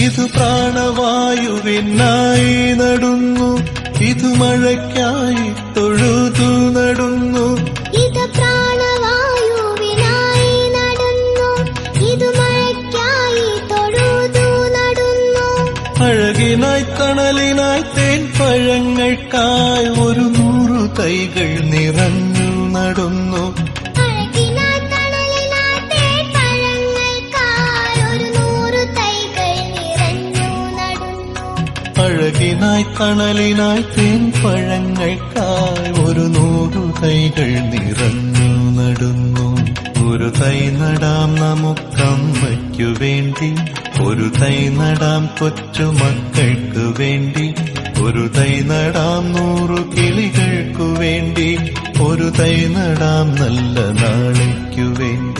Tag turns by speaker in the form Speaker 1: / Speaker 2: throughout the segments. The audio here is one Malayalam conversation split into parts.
Speaker 1: ഇത് പ്രാണവായുവിനായി നടുന്നു. ഇതു മഴയ്ക്കായി തൊഴുതു നടുന്നു.
Speaker 2: ഇത് പ്രാണവായുവിനായി നടന്നു. ഇത് മഴയ്ക്കായി തൊഴുതു നടന്നു.
Speaker 1: അഴകിനായി തണലിനായി തേൻ പഴങ്ങൾക്കായി ഒരു നൂറു തൈകൾ നിറഞ്ഞു നടുന്നു.
Speaker 2: അഴകിനായി തണലിനായി
Speaker 1: തേൻ പഴങ്ങൾക്കായി ഒരു നൂറു കൈകൾ നിറഞ്ഞു നടുന്നു. ഒരു തൈ നടാം നമുക്കമ്മയ്ക്കു വേണ്ടി. ഒരു തൈ നടാം കൊച്ചു മക്കൾക്ക് വേണ്ടി. ഒരു തൈ നടാം നൂറു കിളികൾക്കു വേണ്ടി. ഒരു തൈ നടാം നല്ല നാളേക്കു വേണ്ടി.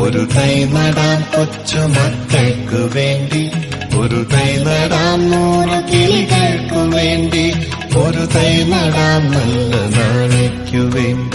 Speaker 1: ഒരു തൈ നടാം കൊച്ചു മക്കൾക്കു വേണ്ടി. ഒരു തൈ നടാം നൂറ് കിളികൾക്കു വേണ്ടി. ഒരു തൈ നടാം നല്ല നാളേക്കു